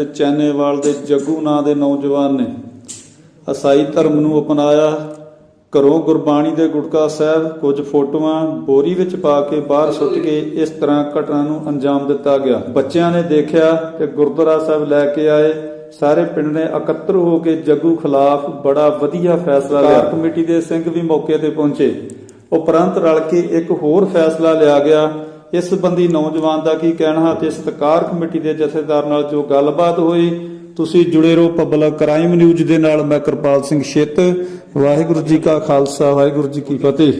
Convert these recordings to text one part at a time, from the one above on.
ਪਿੰਡ ਚੈਨੇਵਾਲ ਦੇ ਜੱਗੂ ਨਾਂ ਦੇ ਨੌਜਵਾਨ ਨੇ। ਅਸਾਈ ਧਰਮ ਨੂੰ ਅਪਣਾਇਆ। ਘਰੋਂ ਗੁਰਬਾਣੀ ਦੇ ਗੁਟਕਾ ਸਾਹਿਬ ਕੁਝ ਫੋਟੋਆਂ ਬੋਰੀ ਵਿੱਚ ਪਾ ਕੇ ਬਾਹਰ ਸੁੱਟ ਕੇ ਇਸ ਤਰ੍ਹਾਂ ਘਟਨਾ ਨੂੰ ਅੰਜਾਮ ਦਿੱਤਾ ਗਿਆ। ਬੱਚਿਆਂ ਨੇ ਦੇਖਿਆ ਕਿ ਗੁਰਦੁਆਰਾ ਸਾਹਿਬ ਲੈ ਕੇ ਆਏ। ਸਾਰੇ ਪਿੰਡ ਨੇ ਇਕੱਤਰ ਹੋ ਕੇ ਜੱਗੂ ਖਿਲਾਫ ਬੜਾ ਵਧੀਆ ਫੈਸਲਾ ਲਿਆ। ਕਮੇਟੀ ਦੇ ਸਿੰਘ ਵੀ ਮੌਕੇ ਤੇ ਪਹੁੰਚੇ। ਉਪਰੰਤ ਰਲ ਕੇ ਇੱਕ ਹੋਰ ਫੈਸਲਾ ਲਿਆ ਗਿਆ। ਇਸ ਸੰਬੰਧੀ ਨੌਜਵਾਨ ਦਾ ਕੀ ਕਹਿਣਾ ਤੇ ਸਤਕਾਰ ਕਮੇਟੀ ਦੇ ਜਥੇਦਾਰ ਨਾਲ ਜੋ ਗੱਲਬਾਤ ਹੋਈ, ਤੁਸੀਂ ਜੁੜੇ ਰਹੋ ਪਬਲਿਕ ਕ੍ਰਾਈਮ ਨਿਊਜ਼ ਦੇ ਨਾਲ। ਮੈਂ ਕਿਰਪਾਲ ਸਿੰਘ ਛਿੱਤ। ਵਾਹਿਗੁਰੂ ਜੀ ਕਾ ਖਾਲਸਾ, ਵਾਹਿਗੁਰੂ ਜੀ ਕੀ ਫਤਿਹ।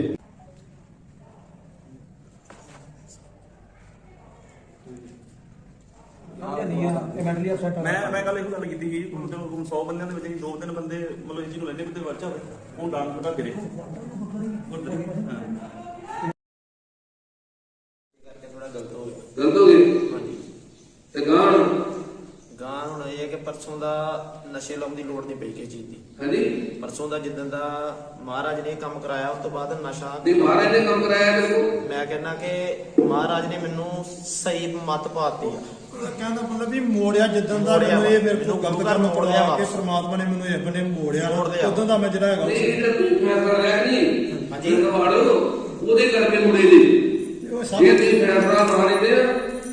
ਮੈਂ ਮੈਂ ਕੱਲ ਇਹ ਗੱਲ ਕੀਤੀ ਸੀ, ਹੁਣ 100 ਬੰਦਿਆਂ ਦੇ ਵਿੱਚ ਅਸੀਂ ਦੋ ਤਿੰਨ ਬੰਦੇ ਮਤਲਬ ਜਿਹਨੂੰ ਲੈਣੇ ਕਿਤੇ ਵਰਚਾ ਹੋਵੇ ਉਹ ਡਾਂਗ ਲਗਾ ਕੇ ਕਰਕੇ ਥੋੜਾ ਗਲਤ ਹੋ ਗਿਆ। ਗਲਤ ਹੋ ਗਈ ਹਾਂਜੀ। ਤੇ ਗਾਣ ਗਾਂ ਹੁਣ ਇਹ ਹੈ ਕਿ ਪਰਸੋਂ ਦਾ ਨਸ਼ੇ ਲਾਉਣ ਦੀ ਲੋੜ ਨਹੀਂ ਪਈ ਕਿਸੇ ਚੀਜ਼ ਦੀ। ਹਾਂਜੀ। ਪਰਸੋਂ ਦਾ ਜਿੱਦਣ ਦਾ ਮਹਾਰਾਜ ਨੇ ਇਹ ਕੰਮ ਕਰਾਇਆ ਉਸ ਤੋਂ ਬਾਅਦ ਨਸ਼ਾ ਤੇ ਮਹਾਰਾਜ ਨੇ ਕੰਮ ਕਰਾਇਆ ਮੇਰੇ ਕੋ ਮੈਂ ਕਹਿੰਦਾ ਕਿ ਮਹਾਰਾਜ ਨੇ ਮੈਨੂੰ ਸਹੀ ਮਤ ਪਾਤੀ ਆ। ਕਹਿੰਦਾ ਮਤਲਬ ਵੀ ਮੋੜਿਆ ਜਿੱਦਾਂ ਦਾ ਮੋੜਿਆ ਮੈਨੂੰ ਇਹ ਵਾ। ਮੇਰੇ ਕੋਲ ਮੈਨੂੰ ਗਲਤ ਗੁਰੂ ਘਰ ਕੰਮ ਮੋੜ ਲਿਆ ਕਰਵਾ ਕੇ ਵਾਪਸ। ਪ੍ਰਮਾਤਮਾ ਨੇ ਮੈਨੂੰ ਇਹ ਬਨੇ ਮੋੜਿਆ ਮੋੜ ਲਿਆ। ਉਦੋਂ ਦਾ ਮੈਂ ਜਿਹੜਾ ਹੈਗਾ ਨਹੀਂ ਇਹ ਤੂੰ ਫੈਸਲਾ ਲਿਆ ਨਹੀਂ। ਹਾਂਜੀ। ਹਾਂਜੀ ਕਵਾੜ ਉਹਦੇ ਕਰਕੇ ਮੁੜੇ ਨੇ ਇਹ ਤੇ ਫੈਸਲਾ ਨਾ ਲੈਂਦੇ ਆ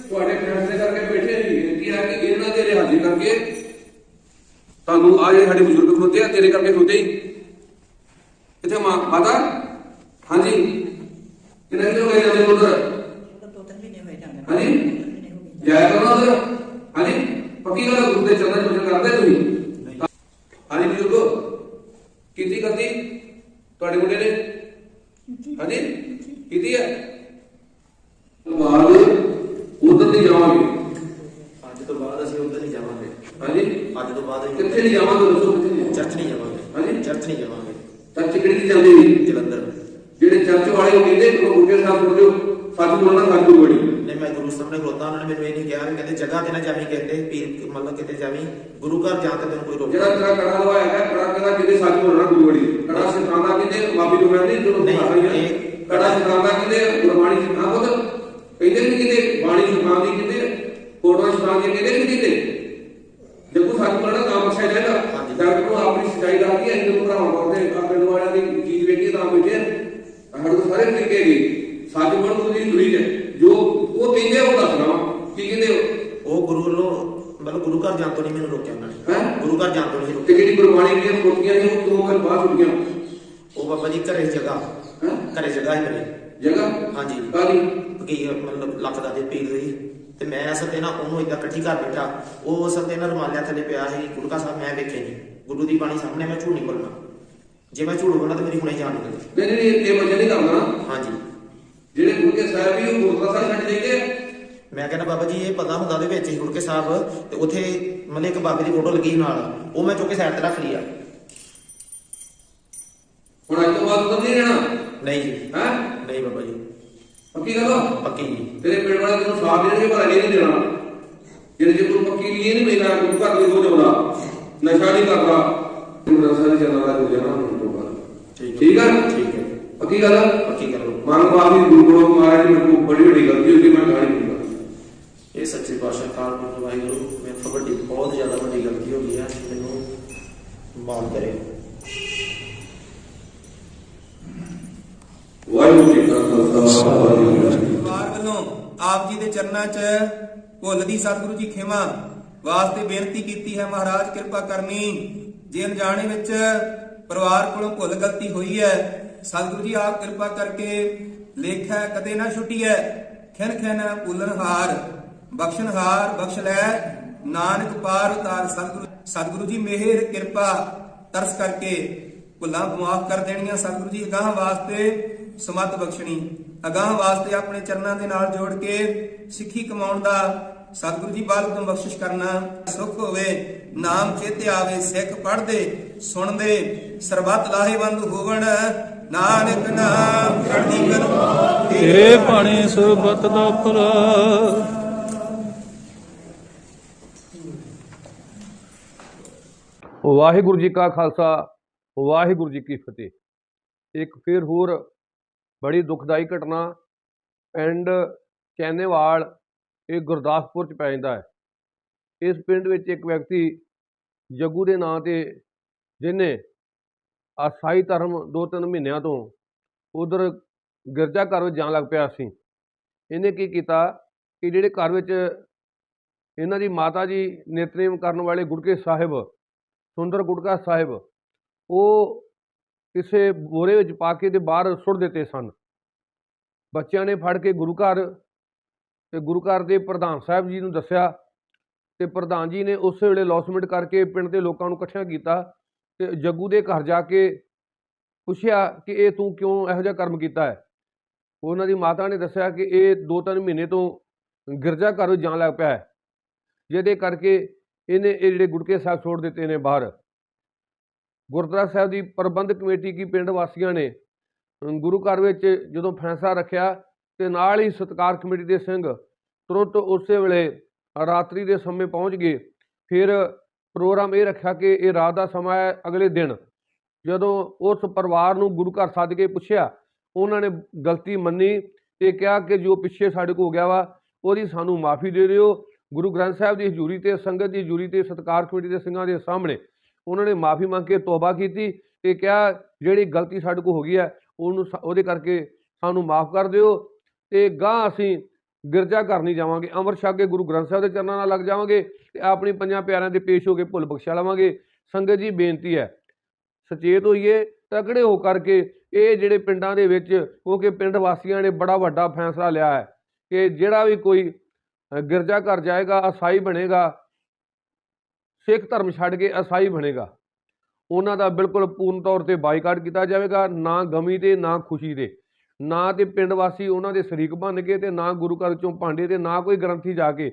ਤੁਹਾਡੇ ਫੈਸਲੇ ਕਰਕੇ ਬੈਠੇ ਨਹੀਂ ਕੀ ਆ ਕਿ ਇਹਨਾਂ ਦੇ ਰਿਹਾਜ਼ੀ ਕਰਕੇ ਤੁਹਾਨੂੰ ਆ ਜਿਹੜੇ ਸਾਡੇ ਬਜ਼ੁਰਗ ਖਲੋਤੇ ਆ ਤੇਰੇ ਕਰਕੇ ਖਲੋਤੇ ਹੀ। ਇੱਥੇ ਮਾਂ ਮਾਤਾ ਹਾਂਜੀ। ਕਿੰਨੇ ਕਿਲੋ ਹੋਏ ਜਾਂਦੇ ਉਧਰ। ਹਾਂਜੀ? ਜਾਇਆ ਕਰੋ ਉਧਰ। ਹਾਂਜੀ। ਪੱਕੀ ਗੱਲ ਗੁਰੂ ਦੇ ਚਰਨਾਂ 'ਚ ਵਚਨ ਕਰਦੇ ਤੁਸੀਂ। ਹਾਂਜੀ ਬਜ਼ੁਰਗੋ। ਕੀਤੀ ਕਰਦੀ ਤੁਹਾਡੇ ਮੁੰਡੇ ਨੇ? ਹਾਂਜੀ? ਕੀਤੀ ਹੈ? ਬਾਅਦ ਉਧਰ ਨਹੀਂ ਜਾਵਾਂਗੇ। ਅੱਜ ਤੋਂ ਬਾਅਦ ਅਸੀਂ ਉੱਧਰ ਨਹੀਂ ਜਾਵਾਂਗੇ। ਹਾਂਜੀ? ਅੱਜ ਤੋਂ ਬਾਅਦ ਅਸੀਂ ਕਿੱਥੇ ਨਹੀਂ ਜਾਵਾਂਗੇ ਦੱਸੋ ਕਿੱਥੇ ਨਹੀਂ ਚਰਚ ਨਹੀਂ ਜਾਵਾਂਗੇ। ਹਾਂਜੀ? ਚਰਚ ਨਹੀਂ ਜਾਵਾਂਗੇ। ਚਿਕੜੀ ਦੀ ਚੱਲਦੀ ਨਹੀਂ? ਜਲੰਧਰ। ਜਿਹੜੇ ਚਰਚ ਵਾਲੇ ਉਹ ਕਹਿੰਦੇ ਗੁਰੂ ਗੁਰਕੇ ਸਾਹਿਬ ਜੋ ਸੱਚ ਬੋਲਣਾ ਬੋਲ ਬੜੀ। ਨਹੀਂ ਮੈਂ ਗੁਰੂ ਸਾਹਮਣੇ ਖਲੋਤਾ ਉਹਨਾਂ ਨੇ ਮੈਨੂੰ ਇਹ ਨਹੀਂ ਕਿਹਾ ਵੀ ਕਹਿੰਦੇ ਜਗ੍ਹਾ ਤੇ ਨਾ ਜਾਵੀਂ ਕਹਿੰਦੇ ਪੀਰ ਮਤਲਬ ਕਿਤੇ ਜਾਵੀਂ ਗੁਰੂ ਘਰ ਜਾਂ ਤੇ ਤੈਨੂੰ ਕੋਈ ਰੋਕ ਜਿਹੜਾ ਤੇਰਾ ਕੜਾ ਲਵਾਇਆ ਹੈ ਕੜਾ ਕਹਿੰਦਾ ਜਿਹਦੇ ਸੱਚ ਬੋਲਣਾ ਗੁਰੂ ਬੜੀ। ਕੜਾ ਸਿਖਾਉਂਦਾ ਕਿਤੇ ਮਾਫੀ ਤੋਂ ਨਹੀਂ ਜਦੋਂ ਨਹੀਂ, ਕੜਾ ਸਿਖਾਉਂਦਾ ਕਿਤੇ ਗੁਰਬਾਣੀ ਸਿਖਾ ਪੁੱਤ ਕਹਿੰਦੇ ਨਹੀਂ ਕਿਤੇ ਬਾਣੀ ਸਿਖਾਉਂਦੀ ਕਿਤੇ ਫੋਟੋਆਂ ਸਿਖਾਉਂਦੀ ਕਿਤੇ ਨਹੀਂ ਸੱਚ ਬੋਲਣਾ ਤਾਂ ਬਖਸ਼ਿਆ ਜਾਏਗਾ ਹਾਂਜੀ। ਜਦ ਕੋ ਆਪਣੀ ਸਚਾਈ ਦਾ ਕੀ ਹੈ ਇਹਨੂੰ ਭਰਾਵਾਂ ਕਰਦੇ ਆ ਪਿੰਡ ਵਾਲਿਆਂ ਦੀ ਚੀਜ਼ ਵੇਖੀ ਤਾਂ ਬੈਠੇ ਸਾਡੇ ਕੋਲ ਸਾਰੇ ਤਰੀਕੇ ਦੀ ਸੱਚ ਬੋਲਣ ਦੀ ਦੁਰੀ ਹੈ ਜੋ ਉਹ ਕਹਿੰਦੇ ਉਹ ਦੱਸਣਾ। ਕੀ ਕਹਿੰਦੇ ਉਹ ਗੁਰੂ ਵੱਲੋਂ ਮਤਲਬ ਗੁਰੂ ਘਰ ਜਾਣ ਤੋਂ ਨਹੀਂ ਮੈਨੂੰ ਰੋਕਿਆ ਉਹਨਾਂ ਨੇ। ਹੈਂ? ਗੁਰੂ ਘਰ ਜਾਣ ਤੋਂ ਨਹੀਂ ਤੇ ਰੋਕਿਆ ਜਿਹੜੀ ਗੁਰਬਾਣੀ ਦੀਆਂ ਪੋਥੀਆਂ ਨੇ ਉਹ ਕਿਉਂ ਫਿਰ ਬਾਹਰ ਉੱਡੀਆਂ ਉਹ ਬਾਬਾ ਜੀ ਘਰੇ ਜਗ੍ਹਾ। ਹੈ? ਘਰੇ ਜਗ੍ਹਾ ਹੀ ਮੇਰੇ। ਜਗ੍ਹਾ? ਹਾਂਜੀ। ਕਾਦੀ ਕੀ ਮਤਲਬ ਲੱਖ ਦਾ ਦੇ ਪੀਰ ਰਹੀ ਤੇ ਮੈਂ ਅਸਲ ਤੇ ਨਾ ਉਹਨੂੰ ਇਦਾਂ ਇਕੱਠੀ ਕਰ ਬੈਠਾ ਉਹ ਅਸਲ ਤੇ ਨਾ ਰੁਮਾਲਿਆਂ ਥੱਲੇ ਪਿਆ ਸੀ। ਗੁਰਕਾ ਸਾਹਿਬ ਮੈਂ ਵੇਖੇ ਨਹੀਂ ਗੁਰੂ ਦੀ ਬਾਣੀ ਸਾਹਮਣੇ ਮੈਂ ਝੂਠ ਨਹੀਂ ਬੋਲਣਾ। ਜੇ ਮੈਂ ਝੂਠ ਬੋਲਣਾ ਤਾਂ ਮੇਰੀ ਹੁਣੇ ਜਾਣ ਨਿਕਲ ਨਹੀਂ ਨਹੀਂ ਇਹ ਵਜਨ ਨਹੀਂ ਕਰਨਾ ਹਾਂਜੀ। ਜਿਹੜੇ ਗੁਰਕੇ ਸਾਹਿਬ ਵੀ ਉਹ ਗੁਰਦੁਆਰਾ ਸਾਹਿਬ ਛੱਡ ਜਾਈਏ ਮੈਂ ਕਹਿੰਦਾ ਬਾਬਾ ਜੀ ਇਹ ਪਤਾ ਹੁੰਦਾ ਦੇ ਵਿੱਚ ਹੀ ਗੁਰਕੇ ਸਾਹਿਬ ਤੇ ਉੱਥੇ ਮਤਲਬ ਇੱਕ ਬਾਬੇ ਦੀ ਫੋਟੋ ਲੱਗੀ ਨਾਲ। ਉਹ ਮੈਂ ਚੁੱਕ ਕੇ ਸਾਈਡ ਤੇ ਰੱਖ ਲਈ ਆ। ਹੁਣ ਅੱਜ ਤੋਂ ਬਾਅਦ ਉਧਰ ਨਹੀਂ ਰਹਿਣਾ? ਨਹੀਂ ਜੀ। ਹੈ? ਨਹੀਂ ਬਾਬਾ ਜੀ। ਪੱਕੀ ਗੱਲ ਆ? ਪੱਕੀ ਤੇਰੇ ਪਿੰਡ ਵਾਲੇ ਤੈਨੂੰ ਸਾਥ ਦੇਣਗੇ ਪਰ ਅਜੇ ਨਹੀਂ ਦੇਣਾ। ਜਿਹੜੇ ਜੇ ਤੂੰ ਪੱਕੀ ਲਈ ਨਹੀਂ ਮੇਰਾ ਗੁਰੂ ਘਰ ਦੇ ਹੋ ਜਾਉਂਦਾ ਨਸ਼ਾ ਨਹੀਂ ਕਰਦਾ। ਗੁਰੂ ਸਾਹਿਬ ਦੀ ਜਨਾਂ ਦਾ ਹੋ ਜਾਣਾ ਹੁਣ ਤੋਂ ਬਾਅਦ ਠੀਕ ਆ? ਠੀਕ ਹੈ ਪੱਕੀ ਗੱਲ? ਪੱਕੀ ਲਓ ਮਨ ਮਾਫੀ ਗੁਰੂ ਗੋਬਿੰਦ ਮਹਾਰਾਜ ਜੀ ਮੇਰੇ ਕੋਲ ਬੜੀ ਵੱਡੀ ਗਲਤੀ ਹੋ ਗਈ ਮੈਂ ਗਾਲੀ ਨਹੀਂ ਇਹ ਸੱਚੇ ਪਾਤਸ਼ਾਹ ਕਾਲ ਪੁਰਖ ਵਾਹਿਗੁਰੂ ਮੇਰੇ ਤੋਂ ਵੱਡੀ ਬਹੁਤ ਜ਼ਿਆਦਾ ਵੱਡੀ ਗਲਤੀ ਹੋ ਗਈ ਹੈ ਮੈਨੂੰ ਮਾਫ ਕਰੇ। ਵਾਹਿਗੁਰੂ ਜੀ ਕਾ ਖਾਲਸਾ, ਵਾਹਿਗੁਰੂ ਜੀ ਕੀ ਫਤਿਹ। ਪਰਿਵਾਰ ਵੱਲੋਂ ਆਪ ਜੀ ਦੇ ਚਰਨਾਂ 'ਚ ਭੁੱਲ ਦੀ ਸਤਿਗੁਰੂ ਜੀ ਖਿਮਾ ਵਾਸਤੇ ਬੇਨਤੀ ਕੀਤੀ ਹੈ ਮਹਾਰਾਜ, ਕਿਰਪਾ ਕਰਨੀ। ਜੇ ਅਣਜਾਣੇ ਵਿੱਚ ਪਰਿਵਾਰ ਕੋਲੋਂ ਭੁੱਲ ਗਲਤੀ ਹੋਈ ਹੈ, ਸਤਿਗੁਰੂ ਜੀ ਆਪ ਕਿਰਪਾ ਕਰਕੇ ਲੇਖਾ, ਕਦੇ ਨਾ ਛੁੱਟੀਐ। ਖਿਨ ਖਿਨ ਭੁੱਲਣਹਾਰ ਬਖਸ਼ਣਹਾਰ ਬਖਸ਼ ਲੈ। ਨਾਨਕ ਪਾਰ ਉਤਾਰ ਸਤਿਗੁਰੂ ਸਤਿਗੁਰੂ ਜੀ ਮਿਹਰ, ਕਿਰਪਾ ਤਰਸ ਕਰਕੇ ਭੁੱਲਾਂ ਮਾਫ ਕਰ ਦੇਣੀਆਂ ਸਤਿਗੁਰੂ ਜੀ ਅਗਾਹ ਵਾਸਤੇ ਸਮਤ ਬਖਸ਼ਣੀ ਅਗਾਹ ਵਾਸਤੇ ਆਪਣੇ ਚਰਨਾਂ ਦੇ ਨਾਲ ਜੋੜ ਕੇ ਸਿੱਖੀ ਕਮਾਉਣ ਦਾ ਸਤਿਗੁਰੂ ਜੀ ਬਲ ਤੋਂ ਬਖਸ਼ਿਸ਼ ਕਰਨਾ ਸੁਖ ਹੋਵੇ ਨਾਮ ਚੇਤੇ ਆਵੇ ਸਿੱਖ ਪੜ੍ਹਦੇ ਸੁਣਦੇ ਸਰਬੱਤ ਲਾਹੇਵੰਦ ਹੋਵਣ ਨਾਨਕ ਨਾਮ ਚੜ੍ਹਦੀ ਕਲਾ ਤੇਰੇ ਬਾਣੇ ਸਰਬਤ ਦਾ ਭਲਾ ਵਾਹਿਗੁਰੂ ਜੀ ਕਾ ਖਾਲਸਾ ਵਾਹਿਗੁਰੂ ਜੀ ਕੀ ਫਤਿਹ। ਇੱਕ ਫਿਰ ਹੋਰ ਬੜੀ ਦੁਖਦਾਈ ਘਟਨਾ ਪਿੰਡ ਚੈਨੇਵਾਲ, ਇਹ ਗੁਰਦਾਸਪੁਰ ਚ ਪੈ ਜਾਂਦਾ ਹੈ। ਇਸ ਪਿੰਡ ਵਿੱਚ ਇੱਕ ਵਿਅਕਤੀ ਜੱਗੂ ਦੇ ਨਾਂ ਤੇ, ਜਿਹਨੇ ਆਸਾਈ ਧਰਮ ਦੋ ਤਿੰਨ ਮਹੀਨਿਆਂ ਤੋਂ ਉਧਰ ਗਿਰਜਾ ਘਰ ਵਿੱਚ ਜਾਣ ਲੱਗ ਪਿਆ ਸੀ। ਇਹਨੇ ਕੀ ਕੀਤਾ ਕਿ ਜਿਹੜੇ ਘਰ ਵਿੱਚ ਇਹਨਾਂ ਦੀ ਮਾਤਾ ਜੀ ਨਿਤਨੇਮ ਕਰਨ ਵਾਲੇ ਗੁਟਕੇ ਸਾਹਿਬ, ਸੁੰਦਰ ਗੁਟਕਾ ਸਾਹਿਬ ਉਹ ਕਿਸੇ ਬੋਰੇ ਵਿੱਚ ਪਾ ਕੇ ਤੇ ਬਾਹਰ ਸੁੱਟ ਦਿੱਤੇ ਸਨ। ਬੱਚਿਆਂ ਨੇ ਫੜ ਕੇ ਗੁਰੂ ਘਰ ਤੇ ਗੁਰੂ ਘਰ ਦੇ ਪ੍ਰਧਾਨ ਸਾਹਿਬ ਜੀ ਨੂੰ ਦੱਸਿਆ ਤੇ ਪ੍ਰਧਾਨ ਜੀ ਨੇ ਉਸੇ ਵੇਲੇ ਲੌਸਮੈਂਟ ਕਰਕੇ ਪਿੰਡ ਦੇ ਲੋਕਾਂ ਨੂੰ ਇਕੱਠਿਆਂ ਕੀਤਾ ਤੇ ਜੱਗੂ ਦੇ ਘਰ ਜਾ ਕੇ ਪੁੱਛਿਆ ਕਿ ਇਹ ਤੂੰ ਕਿਉਂ ਇਹੋ ਜਿਹਾ ਕਰਮ ਕੀਤਾ ਹੈ? ਉਹਨਾਂ ਦੀ ਮਾਤਾ ਨੇ ਦੱਸਿਆ ਕਿ ਇਹ ਦੋ ਤਿੰਨ ਮਹੀਨੇ ਤੋਂ ਗਿਰਜਾ ਘਰ ਵਿੱਚ ਜਾਣ ਲੱਗ ਪਿਆ ਹੈ। ਜਿਹਦੇ ਕਰਕੇ ਇਹਨੇ ਇਹ ਜਿਹੜੇ ਗੁਟਕੇ ਸਾਹਿਬ ਛੋੜ ਦਿੱਤੇ ਨੇ ਬਾਹਰ। ਗੁਰਦੁਆਰਾ ਸਾਹਿਬ ਦੀ ਪ੍ਰਬੰਧਕ ਕਮੇਟੀ ਕੀ ਪਿੰਡ ਵਾਸੀਆਂ ਨੇ? ਗੁਰੂ ਘਰ ਵਿੱਚ ਜਦੋਂ ਫੈਸਲਾ ਰੱਖਿਆ ਤੇ ਨਾਲ ਹੀ ਸਤਕਾਰ ਕਮੇਟੀ ਦੇ ਸਿੰਘ ਤੁਰੰਤ ਉਸੇ ਵੇਲੇ ਰਾਤਰੀ ਦੇ ਸਮੇਂ ਪਹੁੰਚ ਗਏ। ਫਿਰ ਪ੍ਰੋਗਰਾਮ ਇਹ ਰੱਖਿਆ ਕਿ ਇਹ ਰਾਤ ਦਾ ਸਮਾਂ ਹੈ ਅਗਲੇ ਦਿਨ। ਜਦੋਂ ਉਸ ਪਰਿਵਾਰ ਨੂੰ ਗੁਰੂ ਘਰ ਸੱਦ ਕੇ ਪੁੱਛਿਆ, ਉਹਨਾਂ ਨੇ ਗਲਤੀ ਮੰਨੀ ਤੇ ਕਿਹਾ ਕਿ ਜੋ ਪਿੱਛੇ ਸਾਡੇ ਕੋ ਹੋ ਗਿਆ ਵਾ, ਉਹਦੀ ਸਾਨੂੰ ਮਾਫੀ ਦੇ ਦਿਓ। ਗੁਰੂ ਗ੍ਰੰਥ ਸਾਹਿਬ ਦੀ ਹਜ਼ੂਰੀ ਤੇ, ਸੰਗਤ ਦੀ ਹਜ਼ੂਰੀ ਤੇ, ਸਤਕਾਰ ਕਮੇਟੀ ਦੇ ਸਿੰਘਾਂ ਦੇ ਸਾਹਮਣੇ ਉਹਨਾਂ ਨੇ ਮਾਫੀ ਮੰਗ ਕੇ ਤੌਬਾ ਕੀਤੀ ਤੇ ਕਿਹਾ, ਜਿਹੜੀ ਗਲਤੀ ਸਾਡੇ ਕੋ ਹੋ ਗਈ ਹੈ, ਉਹਨੂੰ ਸ- ਉਹਦੇ ਕਰਕੇ ਸਾਨੂੰ ਮਾਫ ਕਰ ਦਿਓ ਤੇ ਗਾਂ ਅਸੀਂ ਗਿਰਜਾ ਘਰ ਨਹੀਂ ਜਾਵਾਂਗੇ। ਅੰਮ੍ਰਿਤ ਛਕ ਕੇ ਗੁਰੂ ਗ੍ਰੰਥ ਸਾਹਿਬ ਦੇ ਚਰਨਾਂ ਨਾਲ ਲੱਗ ਜਾਵਾਂਗੇ ਤੇ ਆਪਣੀ ਪੰਜਾਂ ਪਿਆਰਿਆਂ ਦੇ ਪੇਸ਼ ਹੋ ਕੇ ਭੁੱਲ ਬਖਸ਼ਾ ਲਵਾਂਗੇ। ਸੰਗਤ ਜੀ, ਬੇਨਤੀ ਹੈ, ਸੁਚੇਤ ਹੋਈਏ, ਤਕੜੇ ਹੋ ਕਰਕੇ ਇਹ ਜਿਹੜੇ ਪਿੰਡਾਂ ਦੇ ਵਿੱਚ, ਕਿਉਂਕਿ ਪਿੰਡ ਵਾਸੀਆਂ ਨੇ ਬੜਾ ਵੱਡਾ ਫੈਸਲਾ ਲਿਆ ਹੈ ਕਿ ਜਿਹੜਾ ਵੀ ਕੋਈ ਗਿਰਜਾ ਘਰ ਜਾਏਗਾ, ਅਸਾਈ ਬਣੇਗਾ ਸਿੱਖ ਧਰਮ ਛੱਡ ਕੇ ਈਸਾਈ ਬਣੇਗਾ। ਉਹਨਾਂ ਦਾ ਬਿਲਕੁਲ ਪੂਰਨ ਤੌਰ ਤੇ ਬਾਈਕਾਟ ਕੀਤਾ ਜਾਵੇਗਾ, ਨਾ ਗਮੀ ਤੇ, ਨਾ ਖੁਸ਼ੀ ਦੇ ਨਾ ਤੇ ਪਿੰਡ ਵਾਸੀ ਉਹਨਾਂ ਦੇ ਸ਼ਰੀਕ ਬਣ ਕੇ ਤੇ ਨਾ ਗੁਰੂ ਘਰ ਚੋਂ ਭਾਂਡੇ ਤੇ, ਨਾ ਕੋਈ ਗ੍ਰੰਥੀ ਜਾ ਕੇ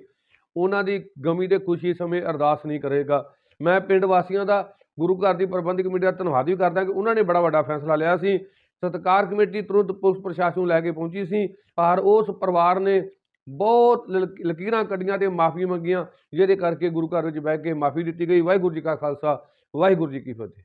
ਉਹਨਾਂ ਦੀ ਗਮੀ ਤੇ ਖੁਸ਼ੀ ਸਮੇਂ ਅਰਦਾਸ ਨਹੀਂ ਕਰੇਗਾ। ਮੈਂ ਪਿੰਡ ਵਾਸੀਆਂ ਦਾ, ਗੁਰੂ ਘਰ ਦੀ ਪ੍ਰਬੰਧਕ ਕਮੇਟੀ ਦਾ ਧੰਨਵਾਦ ਵੀ ਕਰਦਾ ਕਿ ਉਹਨਾਂ ਨੇ ਬੜਾ ਵੱਡਾ ਫੈਸਲਾ ਲਿਆ ਸੀ। ਸਤਕਾਰ ਕਮੇਟੀ ਤੁਰੰਤ ਪੁਲਿਸ ਪ੍ਰਸ਼ਾਸਨ ਨੂੰ ਲੈ ਕੇ ਪਹੁੰਚੀ ਸੀ। ਪਰ ਉਸ ਪਰਿਵਾਰ ਨੇ ਬਹੁਤ ਲਲ- ਲਕੀਰਾਂ ਕੱਢੀਆਂ ਤੇ ਮਾਫੀ ਮੰਗੀਆਂ, ਜਿਹਦੇ ਕਰਕੇ ਗੁਰੂ ਘਰ ਵਿੱਚ ਬਹਿ ਕੇ ਮਾਫੀ ਦਿੱਤੀ ਗਈ। ਵਾਹਿਗੁਰੂ ਜੀ ਕਾ ਖਾਲਸਾ, ਵਾਹਿਗੁਰੂ ਜੀ ਕੀ ਫਤਿਹ।